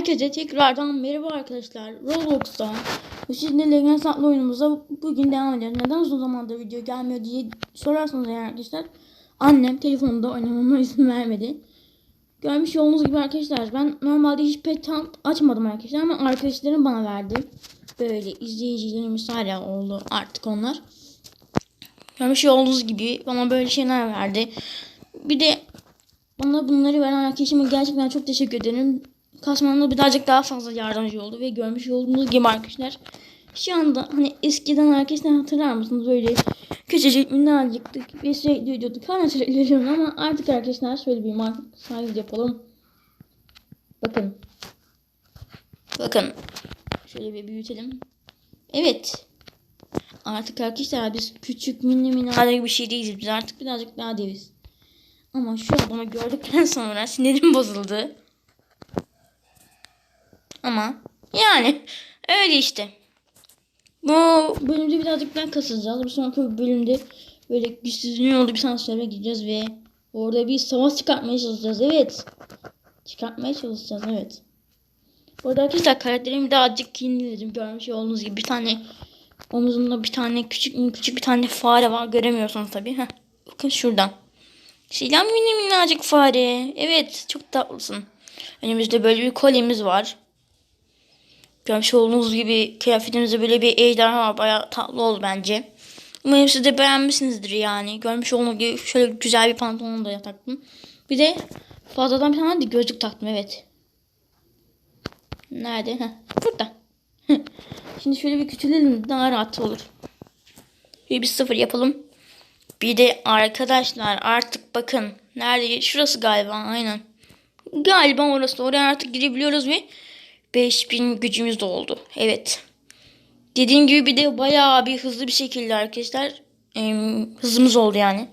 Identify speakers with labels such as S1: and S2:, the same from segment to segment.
S1: Herkese tekrardan merhaba arkadaşlar. Roblox'ta sizinle Legends adlı oyunumuza bugün devam ediyoruz. Neden uzun zamandır video gelmiyor diye sorarsanız eğer arkadaşlar. Annem telefonumda oynamama izin vermedi. Görmüş olduğunuz gibi arkadaşlar ben normalde hiç pet açmadım arkadaşlar ama arkadaşlarım bana verdi. Böyle izleyicilerimiz hala oldu artık onlar. Görmüş olduğunuz gibi bana böyle şeyler verdi. Bir de bana bunları veren arkadaşıma gerçekten çok teşekkür ederim. Kasmamda birazcık daha fazla yardımcı oldu ve görmüş olduğunuz gibi arkadaşlar. Şu anda hani eskiden arkadaşlar hatırlar mısınız böyle küçücük minnacıktık ve sürekli ödüyorduk. Hala sürekli ödüyorum ama artık arkadaşlar şöyle bir market sahibi yapalım. Bakın. Bakın. Şöyle bir büyütelim. Evet. Artık arkadaşlar biz küçük minni minnalı bir şey değiliz. Biz artık birazcık daha deviz. Ama şu adamı gördükten sonra sinirim bozuldu. Ama yani öyle işte. Bu bölümde birazcık daha kasılacağız. Bir sonraki bölümde böyle güçsüzlüğün olduğu bir sansürlere gideceğiz ve orada bir savaş çıkartmaya çalışacağız. Evet. Çıkartmaya çalışacağız. Evet. Orada arkadaşlar karakterimi birazcık yeniledim. Görmüş olduğunuz gibi bir tane omuzunda bir tane küçük küçük bir tane fare var. Göremiyorsunuz tabii. Heh. Bakın şuradan. Selam mini minnacık fare. Evet çok tatlısın. Önümüzde böyle bir kolyemiz var. Görmüş olduğunuz gibi kıyafetimizde böyle bir ejderha var. Bayağı tatlı oldu bence. Umarım siz de beğenmişsinizdir yani. Görmüş olduğunuz gibi şöyle güzel bir pantolon da taktım. Bir de fazladan bir tane de gözlük taktım evet. Nerede? Heh, burada. Şimdi şöyle bir küçülelim daha rahat olur. Şöyle bir sıfır yapalım. Bir de arkadaşlar artık bakın. Nerede? Şurası galiba aynen. Galiba orası. Oraya artık girebiliyoruz ve 5000 gücümüz de oldu. Evet. Dediğim gibi bir de bayağı bir hızlı bir şekilde arkadaşlar e, hızımız oldu yani.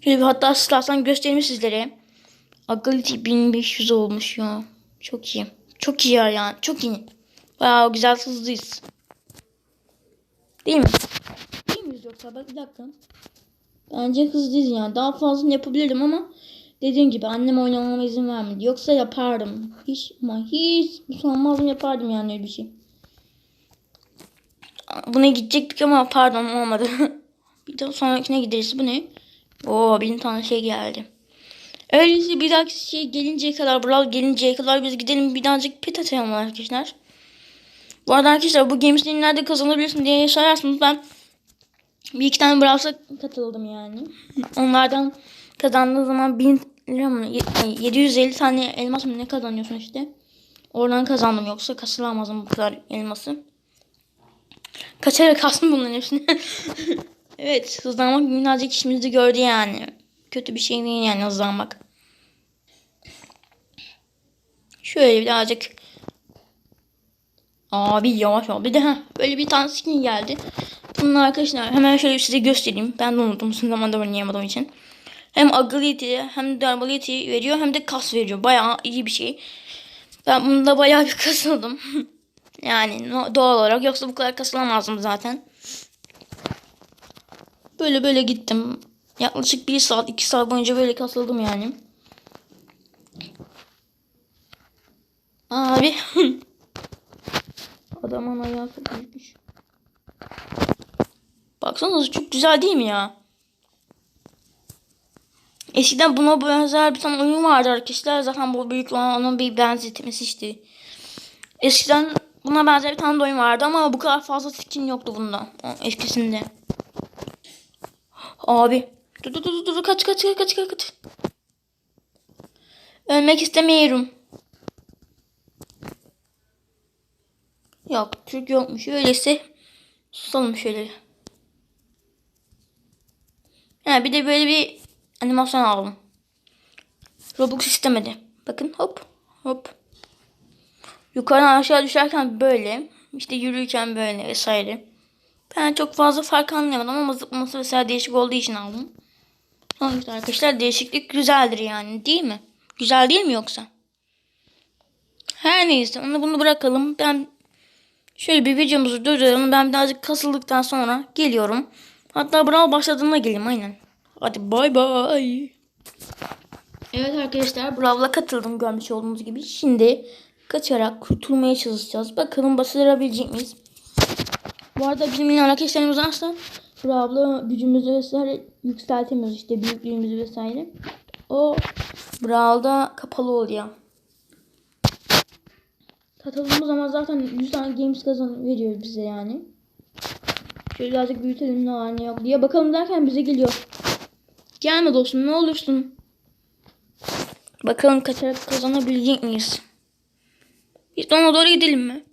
S1: Şöyle bir hatta istersen göstereyim sizlere. Agility 1500 olmuş ya. Çok iyi. Çok iyi ya yani. Çok iyi. Bayağı güzel hızlıyız. Değil mi? Değil miyiz yoksa? Bak bir dakika. Bence hızlıyız yani. Daha fazla yapabilirdim ama dediğim gibi annem oynamama izin vermedi. Yoksa yapardım. Hiç ama hiç sanmazdım yapardım yani öyle bir şey. Buna gidecektik ama pardon olmadı. bir de sonrakine gideriz. Bu ne? Oo bin tane şey geldi. Öyleyse bir dahaki şey gelinceye kadar, Brawl gelinceye kadar biz gidelim birazcık pet atayalım arkadaşlar. Bu arada arkadaşlar bu games'ini nerede kazanabilirsin diye sorarsınız. Ben bir iki tane Brawl'sa katıldım yani. Onlardan kazandığı zaman 1000 lira mı? Ye- ay, 750 tane elmas mı ne kazanıyorsun işte. Oradan kazandım yoksa kasılamazdım bu kadar elması. Kaçarak kastım bunların hepsini. evet hızlanmak minnacık işimizi gördü yani. Kötü bir şey değil yani hızlanmak. Şöyle birazcık Abi yavaş ol. Bir de heh, böyle bir tane skin geldi. Bunun arkadaşlar hemen şöyle size göstereyim. Ben de unuttum. Uzun zamanda oynayamadığım için. Hem agility hem de ability veriyor hem de kas veriyor. Bayağı iyi bir şey. Ben bunda bayağı bir kasıldım. yani doğal olarak. Yoksa bu kadar kasılamazdım zaten. Böyle böyle gittim. Yaklaşık bir saat iki saat boyunca böyle kasıldım yani. Abi. Adamın ayağı büyükmüş. Baksanıza çok güzel değil mi ya? Eskiden buna benzer bir tane oyun vardı arkadaşlar. Zaten bu büyük olan onun bir benzetmesi işte. Eskiden buna benzer bir tane oyun vardı ama bu kadar fazla skin yoktu bunda. Eskisinde. Abi. Dur dur dur dur kaç kaç kaç kaç kaç. Ölmek istemiyorum. Yok Türk yokmuş. Öyleyse susalım şöyle. Ha, bir de böyle bir animasyon aldım. Robux istemedi. Bakın hop hop. Yukarıdan aşağı düşerken böyle. işte yürürken böyle vesaire. Ben çok fazla fark anlayamadım ama zıplaması vesaire değişik olduğu için aldım. Sonuçta arkadaşlar değişiklik güzeldir yani değil mi? Güzel değil mi yoksa? Her neyse onu bunu bırakalım. Ben Şöyle bir videomuzu durduralım. Ben birazcık kasıldıktan sonra geliyorum. Hatta Brawl başladığında geleyim aynen. Hadi bay bay. Evet arkadaşlar Brav'la katıldım görmüş olduğunuz gibi. Şimdi kaçarak kurtulmaya çalışacağız. Bakalım başarabilecek miyiz? Bu arada bizim yine arkadaşlarımız varsa Brav'la gücümüzü vesaire yükseltemiyoruz işte büyüklüğümüzü vesaire. O Brav'da kapalı oluyor. Katıldığımız zaman zaten 100 tane games kazan veriyor bize yani. Şöyle birazcık büyütelim ne var ne yok diye bakalım derken bize geliyor. Gelme dostum ne olursun. Bakalım kaçarak kazanabilecek miyiz? Biz de ona doğru gidelim mi?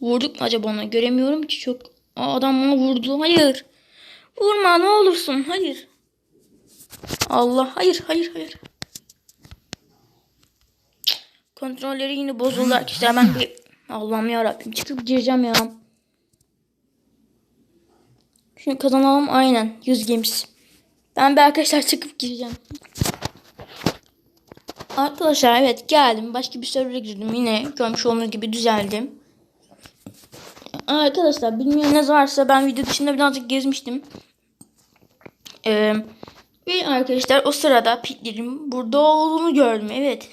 S1: Vurduk mu acaba ona? Göremiyorum ki çok. Aa, adam bana vurdu. Hayır. Vurma ne olursun. Hayır. Allah. Hayır hayır hayır. Kontrolleri yine bozuldu arkadaşlar. Ben bir... Allah'ım yarabbim. Çıkıp gireceğim ya. Şimdi kazanalım. Aynen. 100 games. Ben bir arkadaşlar çıkıp gireceğim. Arkadaşlar evet geldim. Başka bir server'a girdim. Yine görmüş olduğunuz gibi düzeldim. Arkadaşlar bilmeyeniniz varsa ben video dışında birazcık gezmiştim. Ee, ve arkadaşlar o sırada pitlerin burada olduğunu gördüm. Evet.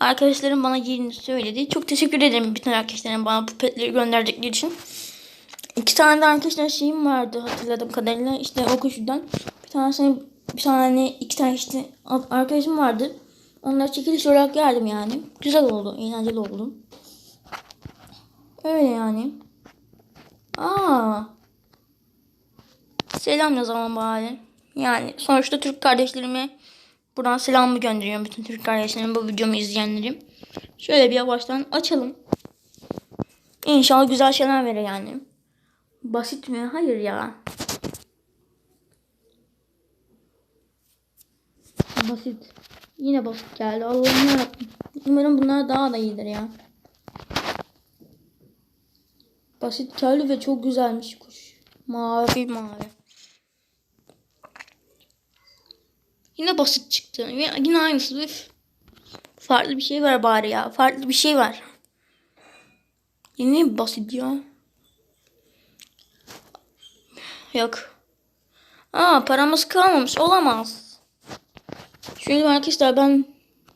S1: Arkadaşlarım bana yerini söyledi. Çok teşekkür ederim bütün arkadaşlarım bana bu petleri gönderecekleri için. İki tane de arkadaşlar şeyim vardı hatırladığım kadarıyla. İşte o koşudan bir tane bir tane iki tane işte arkadaşım vardı. Onlara çekiliş olarak geldim yani. Güzel oldu. Eğlenceli oldu. Öyle yani. Aa. Selam ne zaman bari. Yani sonuçta Türk kardeşlerime buradan selamımı gönderiyorum. Bütün Türk kardeşlerime bu videomu izleyenlerim. Şöyle bir yavaştan açalım. İnşallah güzel şeyler verir yani. Basit mi? Hayır ya. Basit. Yine basit geldi. Allah'ım yarabbim. Umarım bunlar daha da iyidir ya. Basit geldi ve çok güzelmiş kuş. Mavi mavi. Yine basit çıktı. Yine aynısı. Üf. Farklı bir şey var bari ya. Farklı bir şey var. Yine basit ya. Yok. Aa paramız kalmamış. Olamaz. Şöyle arkadaşlar ben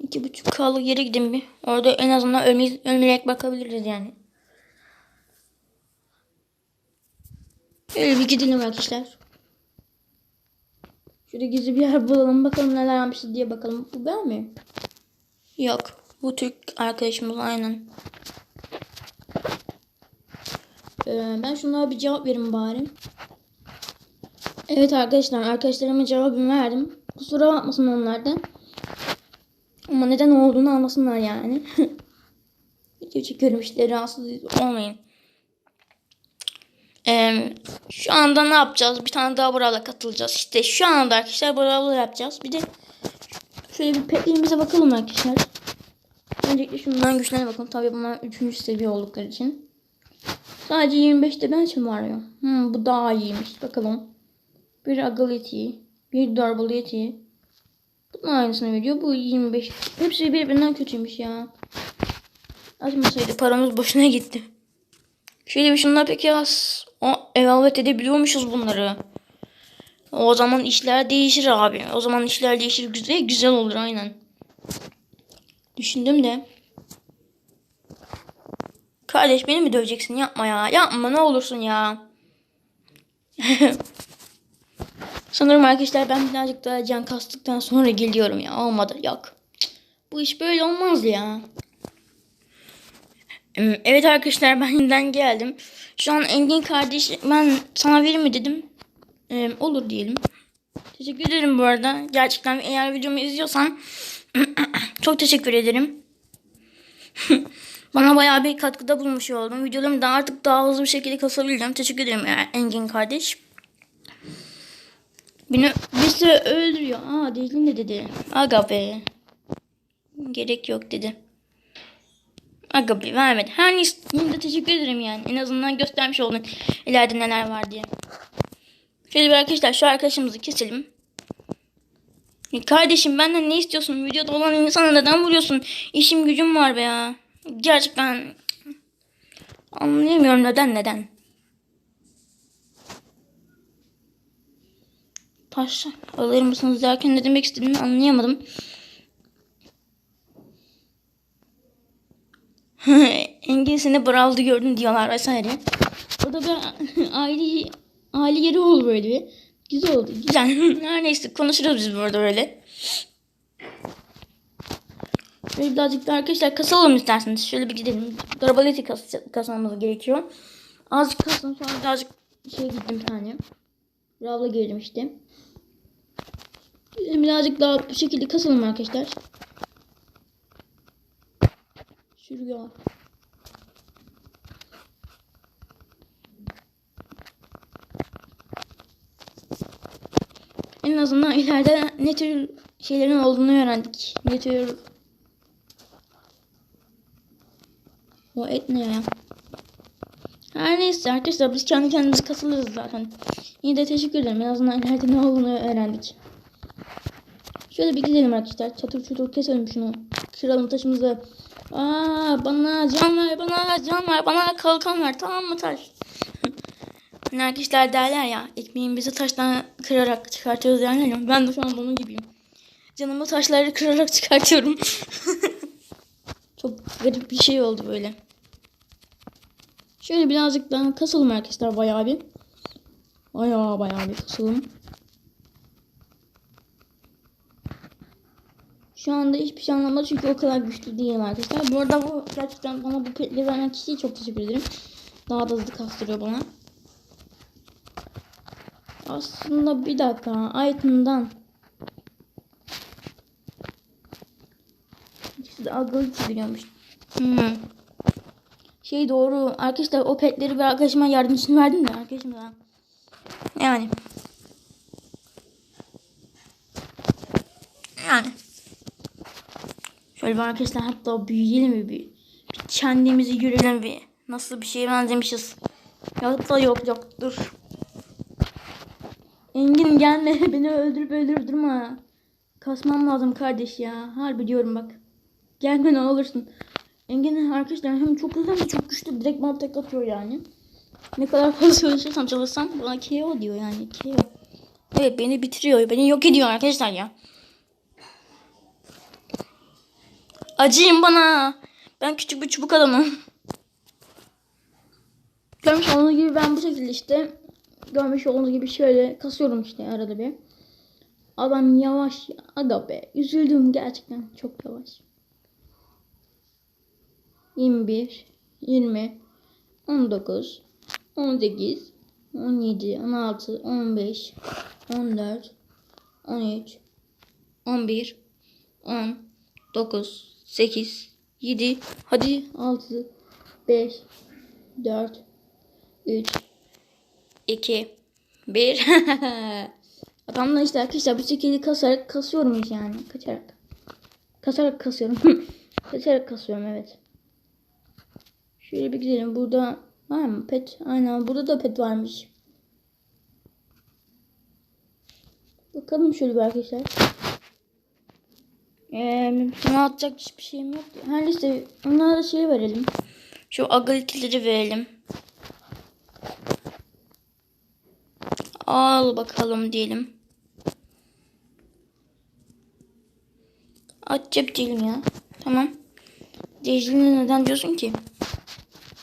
S1: iki buçuk kalı geri gideyim bir. Orada en azından ölmeyi, ölmeyerek bakabiliriz yani. Öyle bir gidelim arkadaşlar. Şöyle gizli bir yer bulalım. Bakalım neler yapmışız diye bakalım. Bu ben mi? Yok. Bu Türk arkadaşımız aynen. Ee, ben şunlara bir cevap verin bari. Evet arkadaşlar. Arkadaşlarıma cevabımı verdim. Kusura bakmasın onlar da. Ama neden olduğunu anlasınlar yani. Video çekiyorum işte rahatsız olmayın. Ee, şu anda ne yapacağız? Bir tane daha Brawl'a katılacağız. İşte şu anda arkadaşlar Brawl'la yapacağız. Bir de şöyle bir petlerimize bakalım arkadaşlar. Öncelikle şundan güçlerine bakalım. Tabii bunlar 3. seviye oldukları için. Sadece 25'te ben için var ya. Hmm, bu daha iyiymiş. Bakalım. Bir agility. Bir durability. Bunun aynısını veriyor. Bu 25. Hepsi birbirinden kötüymüş ya. Açmasaydı paramız boşuna gitti. Şöyle bir şunlar peki az. O evaluate edebiliyormuşuz bunları. O zaman işler değişir abi. O zaman işler değişir güzel güzel olur aynen. Düşündüm de. Kardeş beni mi döveceksin? Yapma ya. Yapma ne olursun ya. Sanırım arkadaşlar ben birazcık daha can kastıktan sonra geliyorum ya. Olmadı yok. Bu iş böyle olmaz ya. Evet arkadaşlar ben yeniden geldim. Şu an Engin kardeş ben sana verir mi dedim. Ee, olur diyelim. Teşekkür ederim bu arada. Gerçekten eğer videomu izliyorsan çok teşekkür ederim. Bana bayağı bir katkıda bulmuş oldum. Videolarımı da artık daha hızlı bir şekilde kasabileceğim. Teşekkür ederim Engin kardeş. Beni bir süre öldürüyor. Aa Dejlin de dedi. Aga be. Gerek yok dedi. Aga be vermedi. Her neyse yine teşekkür ederim yani. En azından göstermiş oldun ileride neler var diye. Şöyle bir arkadaşlar şu arkadaşımızı keselim. Kardeşim benden ne istiyorsun? Videoda olan insana neden vuruyorsun? İşim gücüm var be ya. Gerçekten anlayamıyorum neden neden. Taş alır mısınız derken ne demek istediğini anlayamadım. Seni Brawl'da gördüm diyorlar vesaire. O da bir aile aile yeri oldu böyle bir. Güzel oldu. Güzel. Her neyse konuşuruz biz burada böyle. Şöyle birazcık da arkadaşlar kasalım isterseniz. Şöyle bir gidelim. Darabaleti kas kasmamız gerekiyor. Azıcık kastım sonra birazcık şey gittim bir tane. Brawl'a girdim işte. Birazcık daha bu şekilde kasalım arkadaşlar. Şuraya. En azından ileride ne tür şeylerin olduğunu öğrendik. Ne tür... O et ne ya? Her neyse arkadaşlar biz kendi kendimizi kasılırız zaten. Yine de teşekkür ederim. En azından ileride ne olduğunu öğrendik. Şöyle bir gidelim arkadaşlar. Çatır çutur keselim şunu. Kıralım taşımızı. Aa bana can ver, bana can ver, bana kalkan ver. Tamam mı taş? Hani arkadaşlar derler ya ekmeğimizi taştan kırarak çıkartıyoruz derler ya. Ben de şu an bunun gibiyim. Canımı taşları kırarak çıkartıyorum. Çok garip bir şey oldu böyle. Şöyle birazcık daha kasalım arkadaşlar bayağı bir. Bayağı bayağı bir kasalım. Şu anda hiçbir şey anlamadım çünkü o kadar güçlü değilim arkadaşlar. Bu arada bu gerçekten bana bu petleri veren kişiye çok teşekkür ederim. Daha da hızlı kastırıyor bana. Aslında bir dakika. Item'dan. İkisi de algılı çiziliyormuş. Hmm. Şey doğru. Arkadaşlar o petleri bir arkadaşıma yardım için verdim de arkadaşım da. Yani. Yani. Şöyle bir arkadaşlar hatta büyüyelim bir, bir, bir kendimizi görelim bir. Nasıl bir şeye benzemişiz. Ya da yok yok dur. Engin gelme beni öldürüp durma. Kasmam lazım kardeş ya. Harbi diyorum bak. Gelme ne olursun. Engin arkadaşlar hem çok hızlı hem çok güçlü. Direkt bana tek atıyor yani. Ne kadar fazla çalışırsam çalışsam bana KO diyor yani. KO. Evet beni bitiriyor. Beni yok ediyor arkadaşlar ya. Acıyın bana. Ben küçük bir çubuk adamım. Görmüş olduğunuz gibi ben bu şekilde işte görmüş olduğunuz gibi şöyle kasıyorum işte arada bir. Adam yavaş ya. Aga be. Üzüldüm gerçekten. Çok yavaş. 21 20 19 18 17 16 15 14 13 11 10 9 8 7 hadi 6 5 4 3 2 1 Adamla işte arkadaşlar bu şekilde kasarak kasıyorum yani kaçarak. Kasarak kasıyorum. kaçarak kasıyorum evet. Şöyle bir gidelim. Burada var mı pet? Aynen burada da pet varmış. Bakalım şöyle arkadaşlar. Ee, sana atacak hiçbir şeyim yok. Her neyse onlara da şey verelim. Şu agilitileri verelim. Al bakalım diyelim. Aç cep diyelim ya. Tamam. Dejli'ne neden diyorsun ki?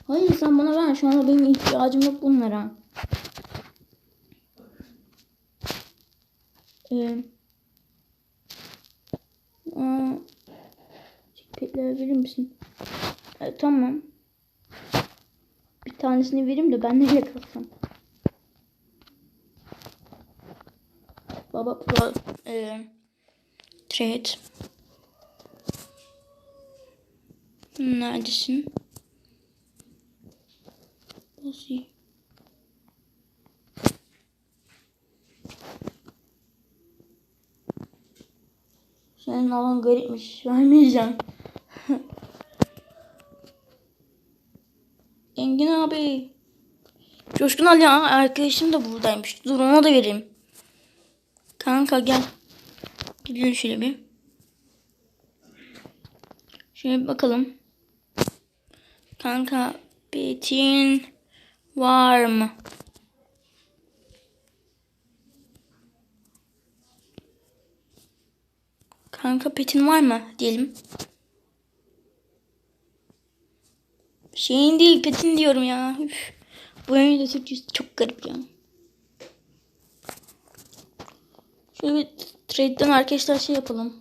S1: Hayır sen bana ver. Şu anda benim ihtiyacım yok bunlara. Ee, aa, verir misin? Ee, tamam. Bir tanesini vereyim de ben neyle kalsam? Baba pro, e, trade. Neredesin? Nasıl? Senin alan garipmiş. Vermeyeceğim. Engin abi. Coşkun Ali arkadaşım da buradaymış. Dur ona da vereyim. Kanka gel. Gidelim şöyle bir. Şöyle bir bakalım. Kanka betin var mı? Kanka petin var mı diyelim. Şeyin değil petin diyorum ya. Üf. Bu oyunun da çok garip ya. Şöyle bir trade'den arkadaşlar şey yapalım.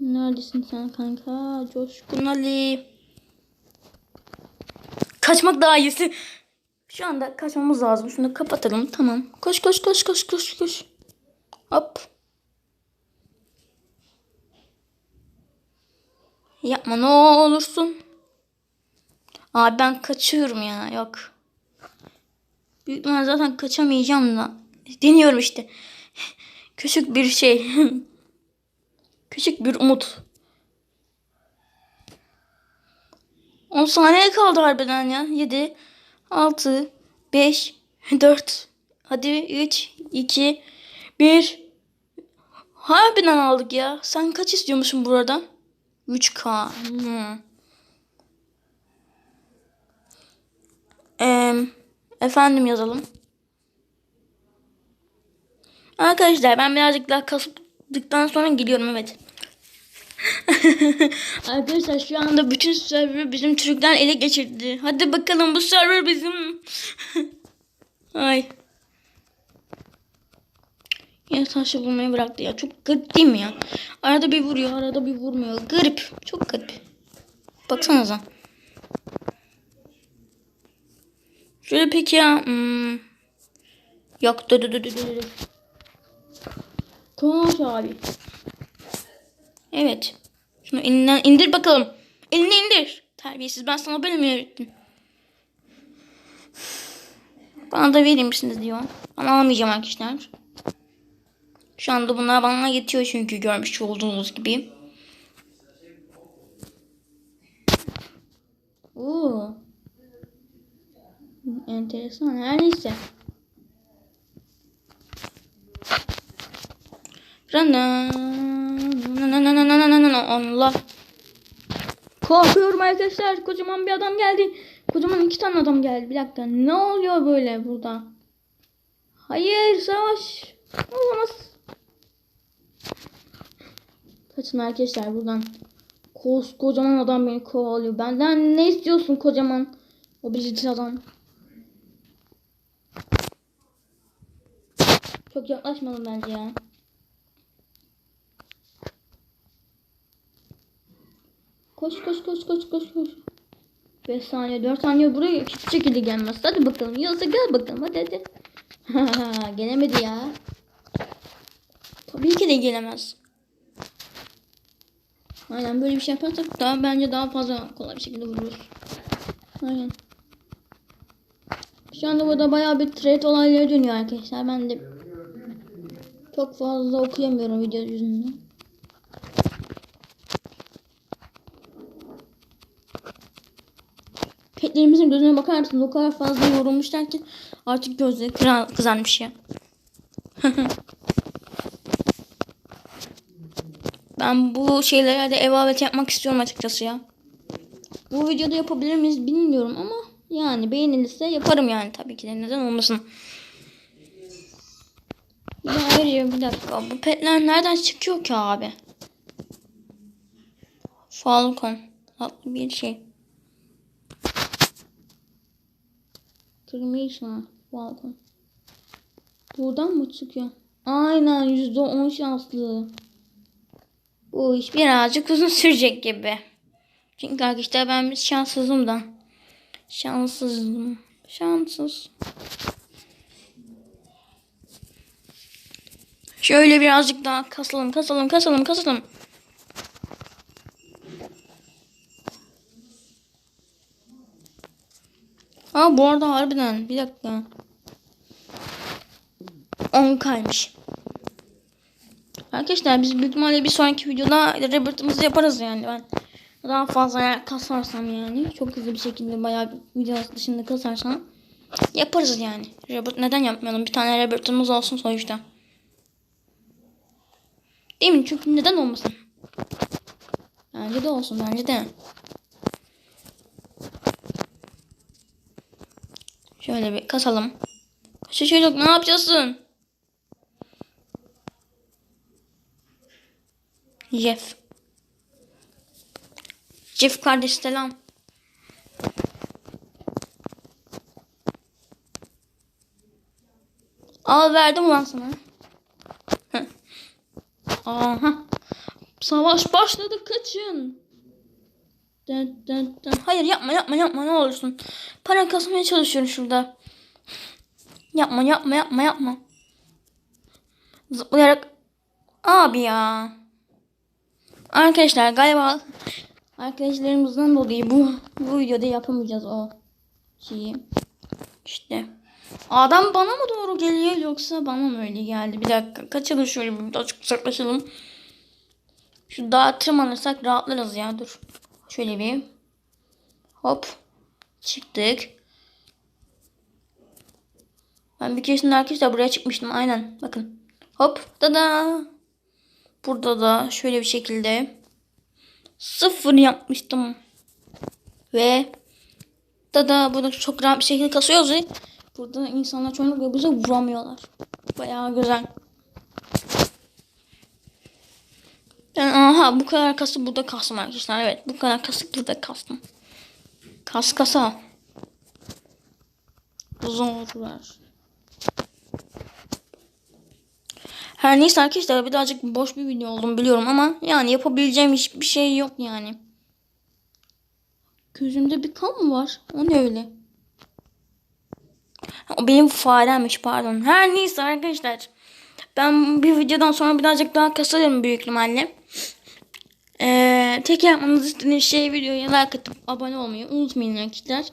S1: Neredesin sen kanka? Coşkun Ali. Kaçmak daha iyisi. Şu anda kaçmamız lazım. Şunu kapatalım. Tamam. Koş koş koş koş koş koş. Hop. Yapma ne olursun. Abi ben kaçıyorum ya. Yok. Büyük ihtimalle zaten kaçamayacağım da. Deniyorum işte. Küçük bir şey. Küçük bir umut. 10 saniye kaldı harbiden ya. 7, 6, 5, 4, hadi 3, 2, 1. Harbiden aldık ya. Sen kaç istiyormuşsun burada? 3K. Hmm. Ee, efendim yazalım. Arkadaşlar ben birazcık daha kasıptıktan sonra geliyorum evet. Arkadaşlar şu anda bütün server bizim Türkler ele geçirdi. Hadi bakalım bu server bizim. Ay. Yine taşı bulmayı bıraktı ya. Çok garip değil mi ya? Arada bir vuruyor, arada bir vurmuyor. Garip. Çok garip. Baksanıza. Şöyle peki ya. Hmm. Yok dur dur dur dur. Koş abi. Evet. Şunu elinden indir bakalım. Elini indir. Terbiyesiz ben sana böyle mi öğrettim? Bana da verir misiniz diyor. Ama almayacağım arkadaşlar. Şu anda bunlar bana yetiyor çünkü görmüş olduğunuz gibi. Oo. Enteresan. Her neyse. Allah. Korkuyorum arkadaşlar. Kocaman bir adam geldi. Kocaman iki tane adam geldi. Bir dakika. Ne oluyor böyle burada? Hayır savaş. Olamaz. Kaçın arkadaşlar buradan. Kocaman adam beni kovalıyor. Benden ne istiyorsun kocaman? O biricik adam. Çok yaklaşmadım bence ya. Koş koş koş koş koş koş. 5 saniye 4 saniye buraya hiçbir şekilde gelmez. Hadi bakalım. Yoksa gel bakalım hadi hadi. Gelemedi ya. Tabii ki de gelemez. Aynen böyle bir şey yaparsak daha bence daha fazla kolay bir şekilde vururuz. Aynen. Şu anda burada bayağı bir trade olayları dönüyor arkadaşlar. Ben de çok fazla okuyamıyorum video yüzünden. Petlerimizin gözüne bakar mısınız? O kadar fazla yorulmuşlar ki artık gözleri kızarmış ya. ben bu şeylere de evavet yapmak istiyorum açıkçası ya. Bu videoda yapabilir miyiz bilmiyorum ama yani beğenilirse yaparım yani tabii ki de neden olmasın. Bir veriyor bir dakika. Bu petler nereden çıkıyor ki abi? Falcon adlı bir şey. Cremation Falcon. Buradan mı çıkıyor? Aynen %10 şanslı. Bu iş birazcık uzun sürecek gibi. Çünkü arkadaşlar ben bir şanssızım da. Şanssızım. Şanssız. Şöyle birazcık daha kasalım, kasalım, kasalım, kasalım. Aa bu arada harbiden bir dakika. 10 kaymış. Arkadaşlar biz büyük ihtimalle bir sonraki videoda Robert'ımızı yaparız yani ben. Daha fazla eğer kasarsam yani çok hızlı bir şekilde bayağı bir video dışında kasarsam yaparız yani. Robert neden yapmayalım? Bir tane Robert'ımız olsun sonuçta. Değil mi? Çünkü neden olmasın? Bence de olsun. Bence de. Şöyle bir kasalım. Kaşı çocuk ne yapacaksın? Jeff. Jeff kardeş selam. Al verdim ulan sana. Aha. Savaş başladı kaçın. Dın dın dın. Hayır yapma yapma yapma ne olursun. Para kasmaya çalışıyorum şurada. Yapma yapma yapma yapma. Zıplayarak. Abi ya. Arkadaşlar galiba arkadaşlarımızdan dolayı bu bu videoda yapamayacağız o şeyi. İşte. Adam bana mı doğru geliyor yoksa bana mı öyle geldi? Bir dakika kaçalım şöyle bir birazcık uzaklaşalım. Şu dağa tırmanırsak rahatlarız ya dur. Şöyle bir. Hop. Çıktık. Ben bir keresinde arkadaşlar buraya çıkmıştım aynen. Bakın. Hop. Dada. Burada da şöyle bir şekilde sıfır yapmıştım. Ve dada burada çok rahat bir şekilde kasıyoruz burada insanlar çoğunlukla bize vuramıyorlar. Bayağı güzel. Ben aha bu kadar kası burada kastım arkadaşlar. Evet bu kadar kası burada kastım. Kas kasa. Zorlar. Her neyse arkadaşlar birazcık boş bir video oldum biliyorum ama yani yapabileceğim hiçbir şey yok yani. Gözümde bir kan mı var? O ne öyle? O benim faremmiş pardon. Her neyse arkadaşlar. Ben bir videodan sonra birazcık daha kasarım büyük ihtimalle. Ee, tek yapmanız istediğiniz şey videoya like atıp abone olmayı unutmayın arkadaşlar.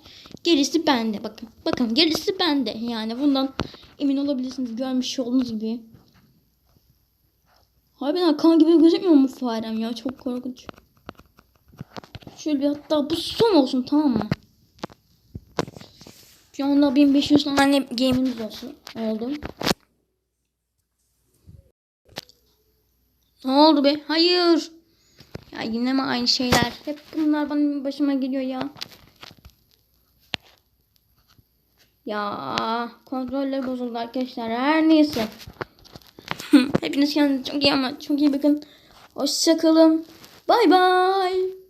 S1: Gerisi bende bakın. Bakın gerisi bende. Yani bundan emin olabilirsiniz. Görmüş olduğunuz gibi. Harbiden kan gibi gözükmüyor mu farem ya? Çok korkunç. Şöyle bir hatta bu son olsun tamam mı? Şu anda 1500 tane game'imiz olsun. Oldu. Ne oldu be? Hayır. Ya yine mi aynı şeyler? Hep bunlar benim başıma geliyor ya. Ya kontroller bozuldu arkadaşlar. Her neyse. Hepiniz kendinize çok iyi ama çok iyi bakın. Hoşçakalın. Bay bay.